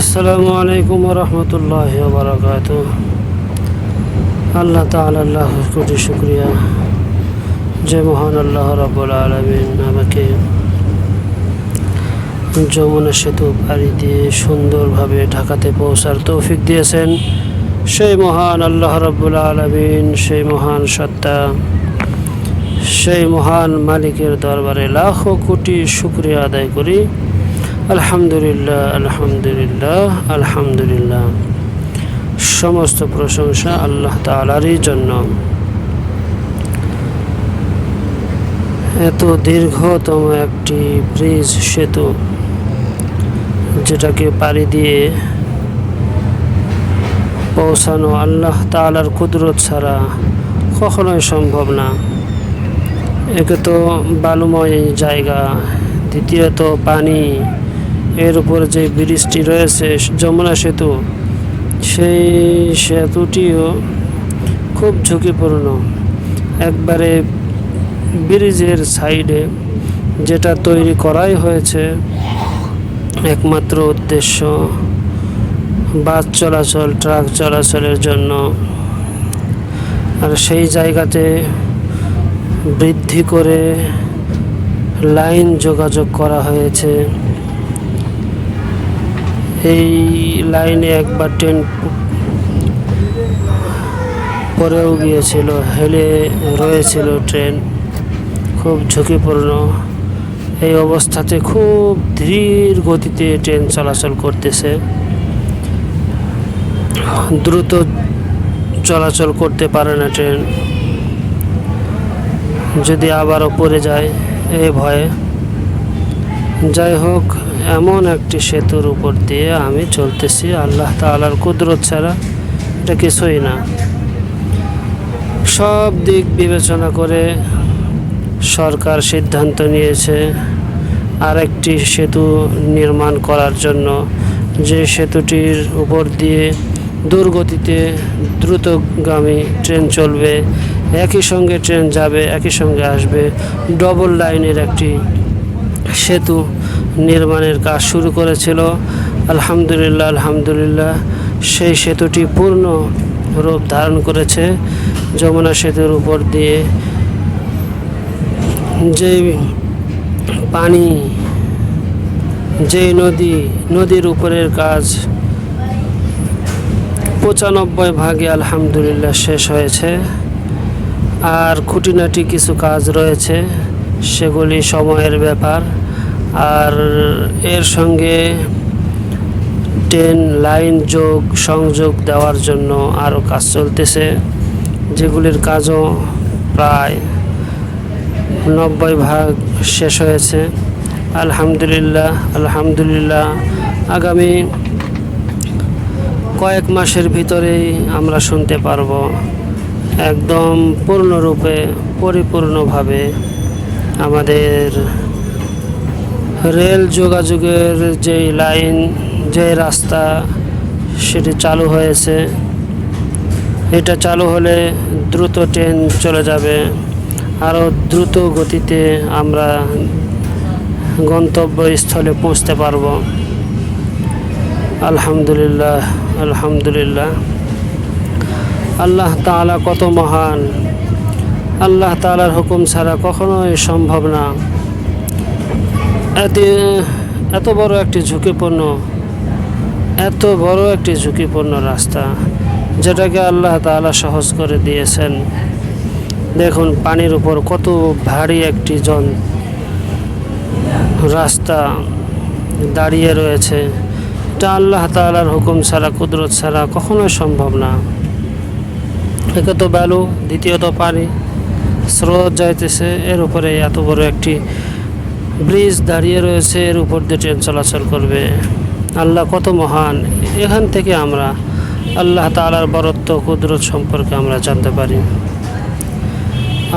আসসালামু আলাইকুম রহমতুল্লাহ বারাকাত আল্লাহ তাআলা আল্লাহ কোটি শুক্রিয়া। যে মহান আল্লাহ রাব্বুল আলমিন আমাকে যমুনা সেতু পাড়ি দিয়ে সুন্দরভাবে ঢাকাতে পৌঁছার তৌফিক দিয়েছেন সেই মহান আল্লাহ রাব্বুল আলমিন, সেই মহান সত্তা, সেই মহান মালিকের দরবারে লাখো কোটি শুক্রিয়া আদায় করি। আলহামদুলিল্লাহ আলহামদুলিল্লাহ আলহামদুলিল্লাহ। সমস্ত প্রশংসা আল্লাহ তালারই জন্য। এত দীর্ঘতম একটি ব্রিজ সেতু, যেটাকে পাড়ি দিয়ে পৌঁছানো আল্লাহ তালার কুদরত ছাড়া কখনোই সম্ভব না। একে তো বালুময় জায়গা, দ্বিতীয়ত পানি। এর উপর যে ব্রিজটি রয়েছে, যমুনা সেতু, সেই সেতুটিও খুব ঝুঁকিপূর্ণ। একবারে ব্রিজের সাইডে যেটা তৈরি করাই হয়েছে, একমাত্র উদ্দেশ্য বাস চলাচল, ট্রাক চলাচলের জন্য। আর সেই জায়গাতে বৃদ্ধি করে লাইন যোগাযোগ করা হয়েছে। এই লাইনে একবার ট্রেন পরেও গিয়েছিল, হেলে রয়েছিল ট্রেন, খুব ঝুঁকিপূর্ণ। এই অবস্থাতে খুব ধীর গতিতে ট্রেন চলাচল করতেছে। দ্রুত চলাচল করতে পারে না ট্রেন। যদি আবারও পড়ে যায় এই ভয়ে। যাই হোক এমন একটি সেতুর উপর দিয়ে আমি চলতেছি। আল্লাহ তালার কুদরত ছাড়া এটা কিছুই না। সব দিক বিবেচনা করে সরকার সিদ্ধান্ত নিয়েছে আরেকটি সেতু নির্মাণ করার জন্য। যে সেতুটির উপর দিয়ে দুর্গতিতে দ্রুতগামী ট্রেন চলবে, একই সঙ্গে ট্রেন যাবে, একই সঙ্গে আসবে। ডবল লাইনের একটি সেতু নির্মাণের কাজ শুরু করেছিল। আলহামদুলিল্লাহ আলহামদুলিল্লাহ। সেই সেতুটি পূর্ণ রূপ ধারণ করেছে। যমুনা সেতুর উপর দিয়ে যে পানি যে নদী, নদীর উপরের কাজ পঁচানব্বই ভাগে আলহামদুলিল্লাহ শেষ হয়েছে। আর খুঁটিনাটি কিছু কাজ রয়েছে, সেগুলি সময়ের ব্যাপার। আর এর সঙ্গে ট্রেন লাইন যোগ, সংযোগ দেওয়ার জন্য আরও কাজ চলতেছে। যেগুলির কাজও প্রায় নব্বই ভাগ শেষ হয়েছে। আলহামদুলিল্লাহ আলহামদুলিল্লাহ। আগামী কয়েক মাসের ভিতরেই আমরা শুনতে পারব একদম পূর্ণরূপে, পরিপূর্ণভাবে আমাদের রেল যোগাযোগের যেই লাইন যে রাস্তা, সেটি চালু হয়েছে। এটা চালু হলে দ্রুত ট্রেন চলে যাবে। আরও দ্রুত গতিতে আমরা গন্তব্যস্থলে পৌঁছতে পারব। আলহামদুলিল্লাহ আলহামদুলিল্লাহ। আল্লাহ তাআলা কত মহান। আল্লাহ তাআলার হুকুম ছাড়া কখনোই সম্ভব না। এত এত বড় একটি ঝুঁকিপূর্ণ, এত বড় একটি ঝুঁকিপূর্ণ রাস্তা, যেটাকে আল্লাহ তাআলা সহজ করে দিয়েছেন। দেখুন, পানির উপর কত ভারী একটি জন রাস্তা দাঁড়িয়ে রয়েছে। এটা আল্লাহ তাআলার হুকুম ছাড়া, কুদরত ছাড়া কখনোই সম্ভব না। একে তো বালু, দ্বিতীয়ত পানি, স্রোত যাইতেছে, এর উপরে এত বড় একটি ব্রিজ দাঁড়িয়ে রয়েছে, এর উপর দিয়ে ট্রেন চলাচল করবে। আল্লাহ কত মহান। এখান থেকে আমরা আল্লাহ তালার বরত্ব, কুদরত সম্পর্কে আমরা জানতে পারি।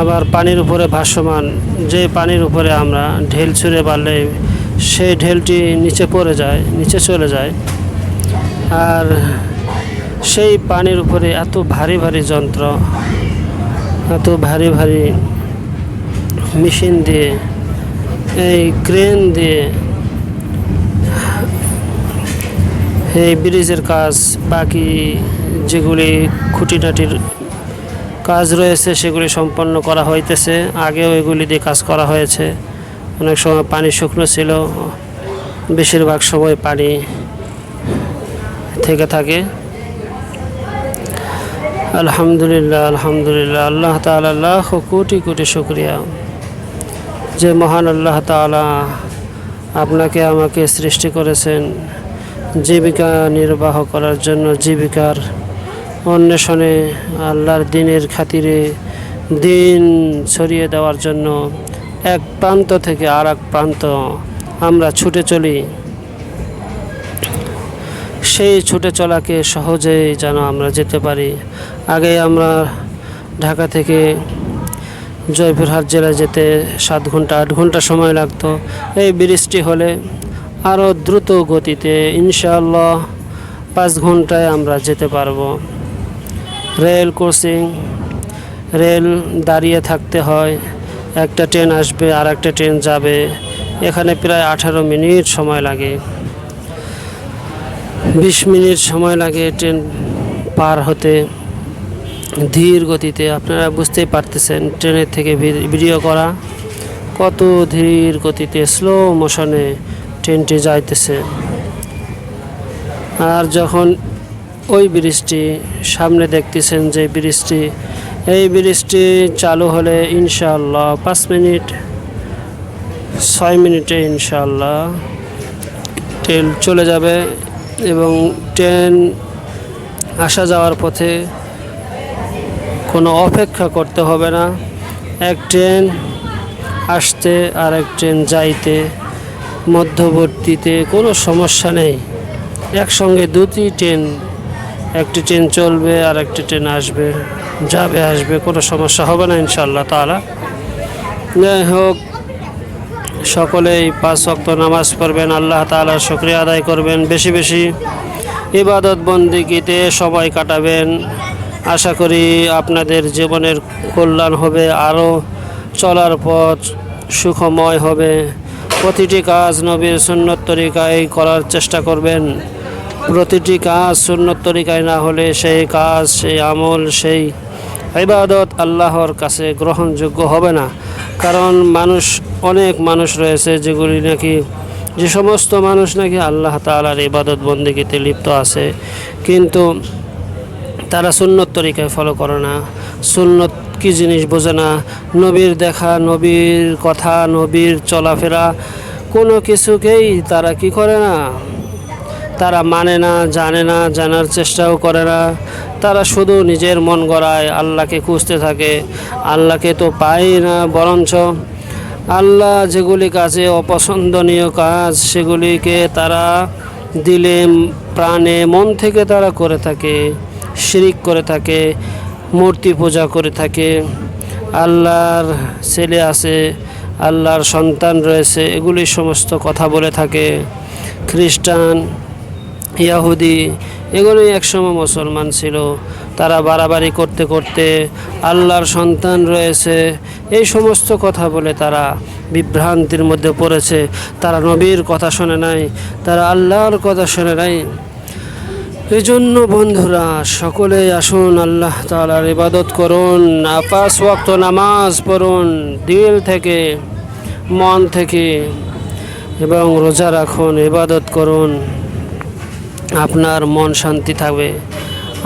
আবার পানির উপরে ভাসমান, যে পানির উপরে আমরা ঢেল ছুঁড়ে পারলে সেই ঢেলটি নিচে পড়ে যায়, নিচে চলে যায়। আর সেই পানির উপরে এত ভারী ভারী যন্ত্র, এত ভারী ভারী মেশিন দিয়ে এই ক্রেন দিয়ে এই ব্রিজের কাজ, বাকি যেগুলি খুঁটিনাটির কাজ রয়েছে সেগুলি সম্পন্ন করা হইতেছে। আগেও এগুলি দিয়ে কাজ করা হয়েছে। অনেক সময় পানি শুকনো ছিল। বেশিরভাগ সময় পানি থেকে থাকে। আলহামদুলিল্লাহ আলহামদুলিল্লাহ, আল্লাহ তাআলা লাখ কোটি কোটি শুক্রিয়া। যে মহান আল্লাহ তাআলা আপনাকে আমাকে সৃষ্টি করেছেন জীবিকা নির্বাহ করার জন্য জীবিকার অন্বেষণে, আল্লাহর দিনের খাতিরে দিন ছড়িয়ে দেওয়ার জন্য এক প্রান্ত থেকে আর এক প্রান্ত আমরা ছুটে চলি। সেই ছুটে চলাকে সহজেই যেন আমরা যেতে পারি। আগে আমরা ঢাকা থেকে জয়পুরহাট জেলায় যেতে সাত ঘণ্টা, আট ঘণ্টা সময় লাগতো। এই ব্রিজটি হলে আরও দ্রুত গতিতে ইনশাআল্লাহ পাঁচ ঘন্টায় আমরা যেতে পারব। রেল ক্রসিং, রেল দাঁড়িয়ে থাকতে হয়। একটা ট্রেন আসবে আর একটা ট্রেন যাবে। এখানে প্রায় আঠারো মিনিট সময় লাগে। বিশ মিনিট সময় লাগে ট্রেন পার হতে। ধীর গতিতে, আপনারা বুঝতেই পারতেছেন ট্রেনের থেকে ভিডিও করা কত ধীর গতিতে স্লো মোশনে ট্রেনটি যাইতেছে। আর যখন ওই ব্রিজটি সামনে দেখতেছেন যে ব্রিজটি, এই ব্রিজটি চালু হলে ইনশাআল্লাহ পাঁচ মিনিট, ছয় মিনিটে ইনশাআল্লাহ ট্রেন চলে যাবে এবং ট্রেন আসা যাওয়ার পথে কোনো অপেক্ষা করতে হবে না। এক ট্রেন আসতে আর এক ট্রেন যাইতে, মধ্যবর্তীতে কোনো সমস্যা নেই। একসঙ্গে দুটি ট্রেন, একটি ট্রেন চলবে আর একটি ট্রেন আসবে, যাবে আসবে, কোনো সমস্যা হবে না ইনশাল্লাহ তালা যাই হোক, সকলেই পাঁচ ওয়াক্ত নামাজ পড়বেন, আল্লাহ তাআলার শুকরিয়া আদায় করবেন। বেশি বেশি ইবাদত বন্দিগিতে সবাই কাটাবেন। আশা করি আপনাদের জীবনের কল্যাণ হবে আরও চলার পথ সুখময় হবে। প্রতিটি কাজ নবীর সুন্নত তরিকায় করার চেষ্টা করবেন। প্রতিটি কাজ সুন্নত তরিকায় না হলে সেই কাজ, সেই আমল, সেই ইবাদত আল্লাহর কাছে গ্রহণযোগ্য হবে না। কারণ মানুষ, অনেক মানুষ রয়েছে যেগুলি নাকি, যে সমস্ত মানুষ নাকি আল্লাহ তালার ইবাদত বন্দিগিতে লিপ্ত আছে। কিন্তু তারা সুন্নত তরিকায় ফলো করে না। সুন্নত কি জিনিস বোঝে না? নবীর দেখা, নবীর কথা, নবীর চলাফেরা, কোনো কিছুকেই তারা কি করে না? তারা মানে না, জানে না, জানার চেষ্টাও করে না। তারা শুধু নিজের মন গড়ায়, আল্লাহকে খুঁজতে থাকে। আল্লাহকে তো পাই না, বরঞ্চ আল্লাহ যেগুলি কাজে অপছন্দনীয় কাজ, সেগুলিকে তারা দিলে, প্রাণে, মন থেকে তারা করে থাকে। শিরিক করে থাকে, মূর্তি পূজা করে থাকে, আল্লাহর ছেলে আছে, আল্লাহর সন্তান রয়েছে, এগুলি সমস্ত কথা বলে থাকে। খ্রিস্টান, ইয়াহুদি, এগুলোই একসময় মুসলমান ছিল। তারা বাড়াবাড়ি করতে করতে আল্লাহর সন্তান রয়েছে, এই সমস্ত কথা বলে তারা বিভ্রান্তির মধ্যে পড়েছে। তারা নবীর কথা শোনে নাই, তারা আল্লাহর কথা শোনে নাই। এই জন্য বন্ধুরা সকলে আসুন, আল্লাহ তালার ইবাদত করুন আপাস ওয়াক্ত নামাজ পড়ুন, দিল থেকে, মন থেকে এবং রোজা রাখুন, ইবাদত করুন। আপনার মন শান্তি থাকবে,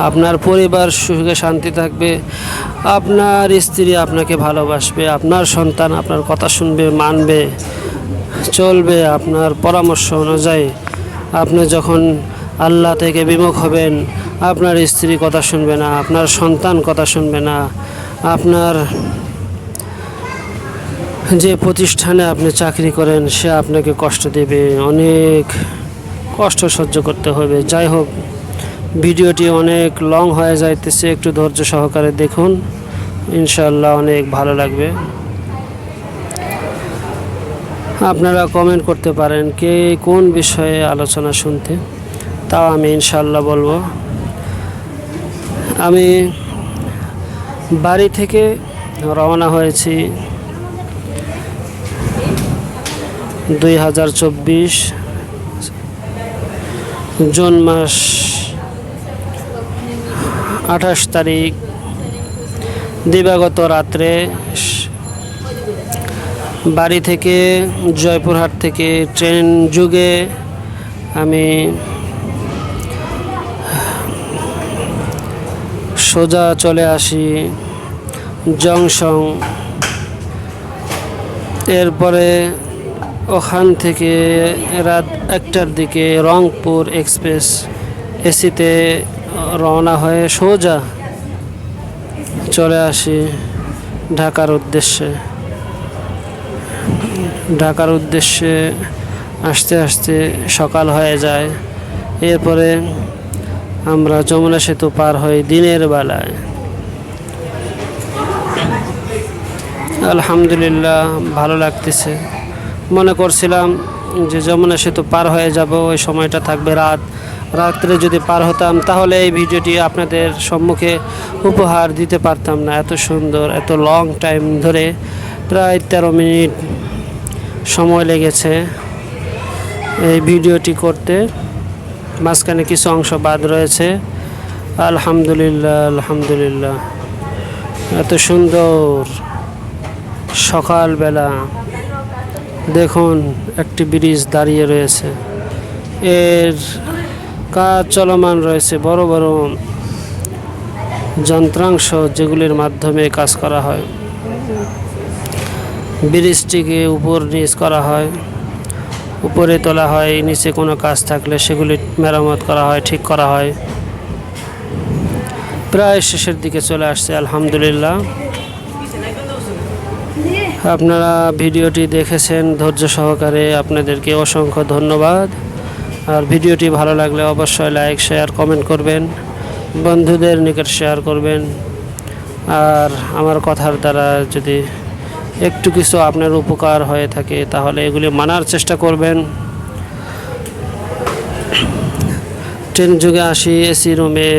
আপনার পরিবার সুখে শান্তি থাকবে, আপনার স্ত্রী আপনাকে ভালোবাসবে, আপনার সন্তান আপনার কথা শুনবে, মানবে, চলবে, আপনার পরামর্শ অনুযায়ী আপনি যখন আল্লাহ থেকে বিমুখ হবেন। আপনার স্ত্রী কথা শুনবে না, আপনার সন্তান কথা শুনবে না, আপনার যে প্রতিষ্ঠানে আপনি চাকরি করেন, সে আপনাকে কষ্ট দেবে। অনেক কষ্ট সহ্য করতে হবে। যাই হোক, ভিডিওটি অনেক লং হয়ে যাইতেছে, একটু ধৈর্য সহকারে দেখুন। ইনশাল্লাহ অনেক ভালো লাগবে। আপনারা কমেন্ট করতে পারেন কে কোন বিষয়ে আলোচনা শুনতে। তাও আমি ইনশাল্লাহ বলব। আমি বাড়ি থেকে রওনা হয়েছি দুই হাজার চব্বিশ জুন মাস আঠাশ তারিখ দিবাগত রাত্রে বাড়ি থেকে জয়পুরহাট থেকে ট্রেন যুগে আমি সোজা চলে আসি জংশন। এরপরে ওখান থেকে রাত একটার দিকে রংপুর এক্সপ্রেস এসিতে রওনা হয়ে সোজা চলে আসি ঢাকার উদ্দেশ্যে। ঢাকার উদ্দেশ্যে আসতে আসতে সকাল হয়ে যায়। এরপরে আমরা যমুনা সেতু পার হই দিনের বেলায়। আলহামদুলিল্লাহ, ভালো লাগতেছে। মনে করছিলাম যে যমুনা সেতু পার হয়ে যাব, ওই সময়টা থাকবে রাত। রাত্রে যদি পার হতাম, তাহলে এই ভিডিওটি আপনাদের সম্মুখে উপহার দিতে পারতাম না। এত সুন্দর, এত লং টাইম ধরে প্রায় তেরো মিনিট সময় লেগেছে এই ভিডিওটি করতে। মাঝখানে কিছু অংশ বাদ রয়েছে। আলহামদুলিল্লাহ আলহামদুলিল্লাহ। এত সুন্দর সকালবেলা দেখুন একটি ব্রিজ দাঁড়িয়ে রয়েছে। এর কাজ চলমান রয়েছে বড় বড় যন্ত্রাংশ যেগুলির মাধ্যমে কাজ করা হয়। ব্রিজটিকে উপর নিচ করা হয়। উপরে তোলা হয়, নিচে কোনো কাজ থাকলে সেগুলি মেরামত করা হয়, ঠিক করা হয়। প্রায় শেষের দিকে চলে আসছে, আলহামদুলিল্লাহ। আপনারা ভিডিওটি দেখেছেন, ধৈর্য সহকারে আপনাদেরকে অসংখ্য ধন্যবাদ। আর ভিডিওটি ভালো লাগলে অবশ্যই লাইক, শেয়ার, কমেন্ট করবেন, বন্ধুদের নিকট শেয়ার করবেন। আর আমার কথার দ্বারা যদি একটু কিছু আপনার উপকার হয়ে থাকে, তাহলে এগুলি মানার চেষ্টা করবেন। ট্রেন যুগে আসি, এসি রুমে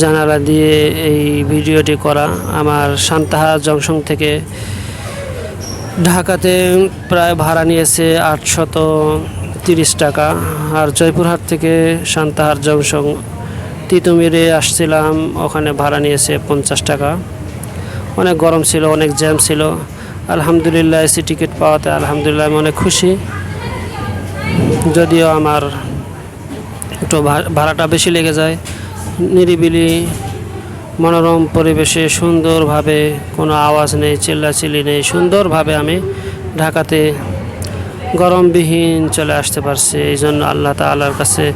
জানালা দিয়ে এই ভিডিওটি করা। আমার সান্তাহার জংশন থেকে ঢাকাতে প্রায় ভাড়া নিয়েছে আটশত তিরিশ টাকা। আর জয়পুরহাট থেকে সান্তাহার জংশন তিতুমিরে আসছিলাম, ওখানে ভাড়া নিয়েছে পঞ্চাশ টাকা। অনেক গরম ছিল, অনেক জ্যাম ছিল। আলহামদুলিল্লাহ, এসি টিকিট পাওয়াতে আলহামদুলিল্লাহ আমি অনেক খুশি। যদিও আমার একটু ভাড়াটা বেশি লেগে যায়। নিরিবিলি, মনোরম পরিবেশে সুন্দরভাবে কোনো আওয়াজ নেই, চিল্লাচিল্লি নেই। সুন্দরভাবে আমি ঢাকাতে গরমবিহীন চলে আসতে পারছি। এই জন্য আল্লাহ তালার কাছে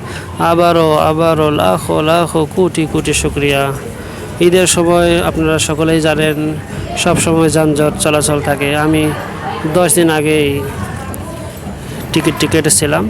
আবারও আবারও লাখো লাখো কোটি কোটি শুক্রিয়া। ঈদের সময় আপনারা সকলেই জানেন, সব সময় যানজট চলাচল থাকে। আমি দশ দিন আগেই টিকিট, টিকেটে ছিলাম।